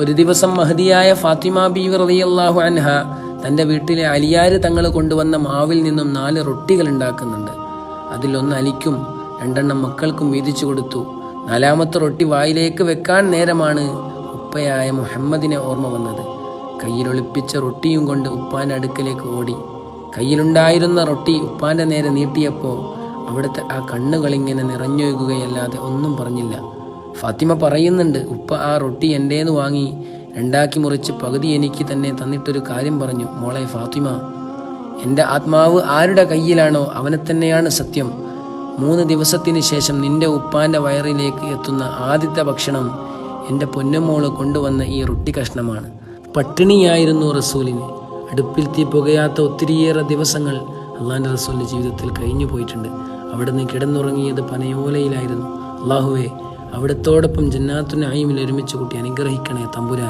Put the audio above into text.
ഒരു ദിവസം മഹദിയായ ഫാത്തിമ ബി റളിയല്ലാഹു അൻഹ തന്റെ വീട്ടിലെ അലിയാർ തങ്ങൾ കൊണ്ടുവന്ന മാവിൽ നിന്നും നാല് റൊട്ടികൾ ഉണ്ടാക്കുന്നുണ്ട്. അതിലൊന്ന് അലിക്കും രണ്ടെണ്ണം മക്കൾക്കും വീതിച്ചു കൊടുത്തു. നാലാമത്തെ റൊട്ടി വായിലേക്ക് വെക്കാൻ നേരമാണ് ഉപ്പയായ മുഹമ്മദിനെ ഓർമ്മ വന്നത്. കയ്യിലൊളിപ്പിച്ച റൊട്ടിയും കൊണ്ട് ഉപ്പാന്റെ അടുക്കലേക്ക് ഓടി. കയ്യിലുണ്ടായിരുന്ന റൊട്ടി ഉപ്പാന്റെ നേരെ നീട്ടിയപ്പോൾ അവിടുത്തെ ആ കണ്ണുകളിങ്ങനെ നിറഞ്ഞൊഴുകുകയല്ലാതെ ഒന്നും പറഞ്ഞില്ല. ഫാത്തിമ പറയുന്നുണ്ട് ഉപ്പ ആ റൊട്ടി എന്റേന്ന് വാങ്ങി. രണ്ടാക്കി മുറിച്ച് പകുതി എനിക്ക് തന്നെ തന്നിട്ടൊരു കാര്യം പറഞ്ഞു. മോളെ ഫാത്തിമ എന്റെ ആത്മാവ് ആരുടെ കയ്യിലാണോ അവനെ തന്നെയാണ് സത്യം. മൂന്ന് ദിവസത്തിന് ശേഷം നിന്റെ ഉപ്പാന്റെ വയറിലേക്ക് എത്തുന്ന ആദ്യത്തെ ഭക്ഷണം എന്റെ പൊന്നുമോൾ കൊണ്ടുവന്ന ഈ റൊട്ടി കഷ്ണമാണ്. പട്ടിണിയായിരുന്നു റസൂലിന്. അടുപ്പിൽ തീ പുകയാത്ത ഒത്തിരിയേറെ ദിവസങ്ങൾ അള്ളാന്റെ റസൂലിന്റെ ജീവിതത്തിൽ കഴിഞ്ഞു പോയിട്ടുണ്ട് അവിടുന്ന് കിടന്നുറങ്ങിയത് പനയോലയിലായിരുന്നു. അള്ളാഹുവെ അവിടത്തോടൊപ്പം ജന്നാത്തുനായിമിൽ ഒരുമിച്ച് കൂട്ടി അനുഗ്രഹിക്കണേ തമ്പുരാൻ.